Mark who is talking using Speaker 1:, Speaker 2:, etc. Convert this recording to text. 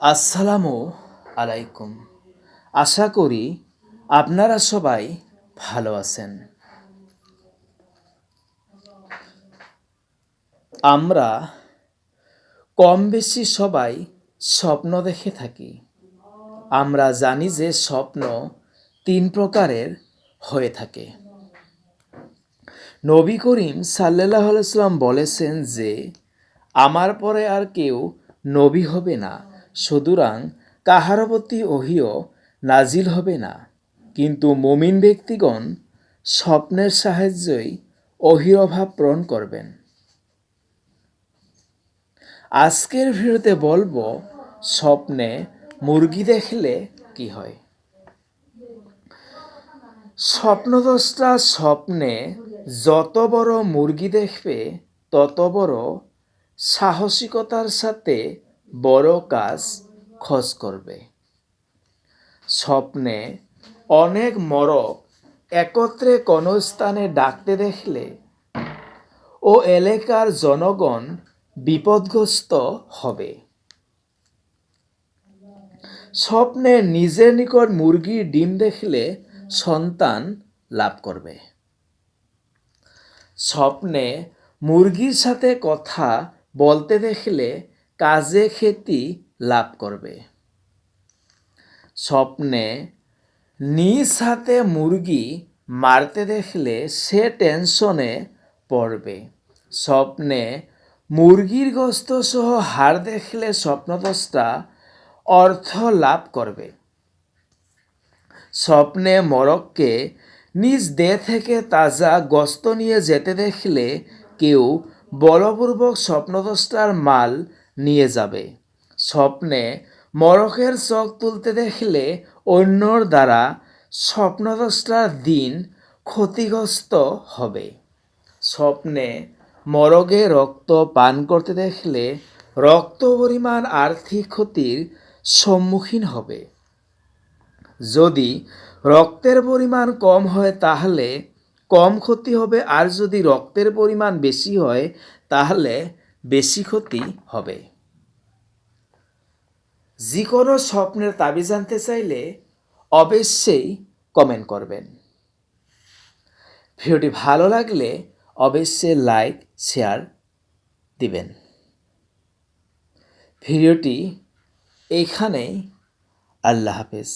Speaker 1: আসসালামু আলাইকুম। আশা করি আপনারা সবাই ভালো আছেন। আমরা কম বেশি সবাই স্বপ্ন দেখে থাকি। আমরা জানি যে স্বপ্ন তিন প্রকারের হয়ে থাকে। নবী করিম সাল্লাহ সাল্লাম বলেছেন যে, আমার পরে আর কেউ নবী হবে না। সুতরাং কাহার প্রতি ওহিও নাজিল হবে না। কিন্তু মমিন ব্যক্তিগণ স্বপ্নের সাহায্যই ওহির অভাব পূরণ করবেন। আজকের ভিডিওতে বলব, স্বপ্নে মুরগি দেখলে কি হয়? স্বপ্নদোষটা স্বপ্নে যত বড় মুরগি দেখবে, তত বড় সাহসিকতার সাথে বড় কাজ খোঁজ করবে। স্বপ্নে অনেক মরক একত্রে কোনো স্থানে ডাকতে দেখলে ও এলাকার জনগণ বিপদগ্রস্ত হবে। স্বপ্নে নিজের নিকট মুরগির ডিম দেখলে সন্তান লাভ করবে। স্বপ্নে মুরগির সাথে কথা বলতে দেখলে কাজে খেতি লাভ করবে। স্বপ্নে নিজ হাতে মুরগি মারতে দেখলে সে টেনশনে পড়বে। স্বপ্নে মুরগির গোস্ত সহ হাড় দেখলে স্বপ্নদোষটা অর্থ লাভ করবে। স্বপ্নে মরককে নিজ দেহ থেকে তাজা গস্ত নিয়ে যেতে দেখলে কেউ বলপূর্বক স্বপ্নদোষটার মাল নিয়ে যাবে। স্বপ্নে মরকের চোখ তুলতে দেখলে অন্যর দ্বারা স্বপ্নদোষটার দিন ক্ষতিগ্রস্ত হবে। স্বপ্নে মরগে রক্ত পান করতে দেখলে রক্ত পরিমাণ আর্থিক ক্ষতির সম্মুখীন হবে। যদি রক্তের পরিমাণ কম হয় তাহলে কম ক্ষতি হবে, আর যদি রক্তের পরিমাণ বেশি হয় তাহলে বেশি ক্ষতি হবে। যে কোনো স্বপ্নের দাবি জানতে চাইলে অবশ্যই কমেন্ট করবেন। ভিডিওটি ভালো লাগলে অবশ্যই লাইক শেয়ার দিবেন। ভিডিওটি এইখানেই আল্লাহ হাফেজ।